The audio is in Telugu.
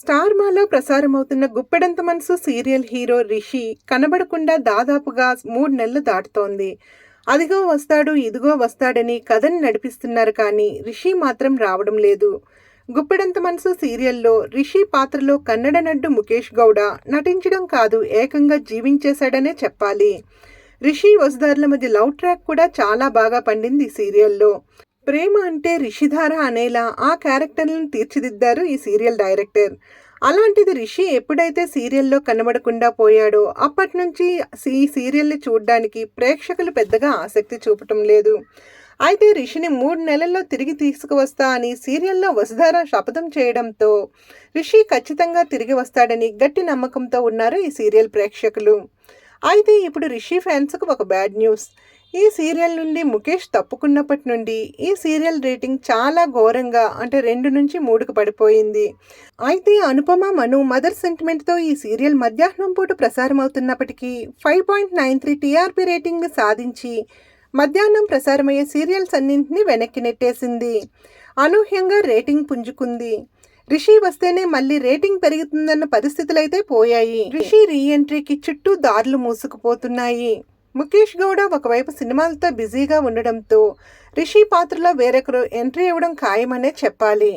స్టార్మాలో ప్రసారమవుతున్న గుప్పెడంత మనసు సీరియల్ హీరో రిషి కనబడకుండా దాదాపుగా మూడు నెలలు దాటుతోంది. అదిగో వస్తాడు ఇదిగో వస్తాడని కథని నడిపిస్తున్నారు కానీ రిషి మాత్రం రావడం లేదు. గుప్పెడంత మనసు సీరియల్లో రిషి పాత్రలో కన్నడ నడ్డు ముఖేష్ గౌడ నటించడం కాదు ఏకంగా జీవించేశాడనే చెప్పాలి. రిషి వసుదారుల మధ్య లవ్ ట్రాక్ కూడా చాలా బాగా పండింది ఈ సీరియల్లో. ప్రేమ అంటే రిషిధార అనేలా ఆ క్యారెక్టర్లను తీర్చిదిద్దారు ఈ సీరియల్ డైరెక్టర్. అలాంటిది రిషి ఎప్పుడైతే సీరియల్లో కనబడకుండా పోయాడో అప్పటి నుంచి ఈ సీరియల్ని చూడడానికి ప్రేక్షకులు పెద్దగా ఆసక్తి చూపటం లేదు. అయితే రిషిని మూడు నెలల్లో తిరిగి తీసుకువస్తా అని సీరియల్లో వసుధార శపథం చేయడంతో రిషి ఖచ్చితంగా తిరిగి వస్తాడని గట్టి నమ్మకంతో ఉన్నారు ఈ సీరియల్ ప్రేక్షకులు. అయితే ఇప్పుడు రిషి ఫ్యాన్స్కు ఒక బ్యాడ్ న్యూస్. ఈ సీరియల్ నుండి ముఖేష్ తప్పుకున్నప్పటి నుండి ఈ సీరియల్ రేటింగ్ చాలా ఘోరంగా అంటే రెండు నుంచి మూడుకు పడిపోయింది. అయితే అనుపమ మను మదర్ సెంటిమెంట్తో ఈ సీరియల్ మధ్యాహ్నం పూట ప్రసారం అవుతున్నప్పటికీ five point nine three TRP రేటింగ్ని సాధించి మధ్యాహ్నం ప్రసారమయ్యే సీరియల్స్ అన్నింటినీ వెనక్కి నెట్టేసింది. అనూహ్యంగా రేటింగ్ పుంజుకుంది. రిషి వస్తేనే మళ్ళీ రేటింగ్ పెరుగుతుందన్న పరిస్థితులైతే పోయాయి. రిషి రీఎంట్రీకి చుట్టూ దారులు మూసుకుపోతున్నాయి. ముఖేష్ గౌడ ఒకవైపు సినిమాలతో బిజీగా ఉండడంతో రిషి పాత్రలో వేరొకరు ఎంట్రీ ఇవ్వడం ఖాయమనే చెప్పాలి.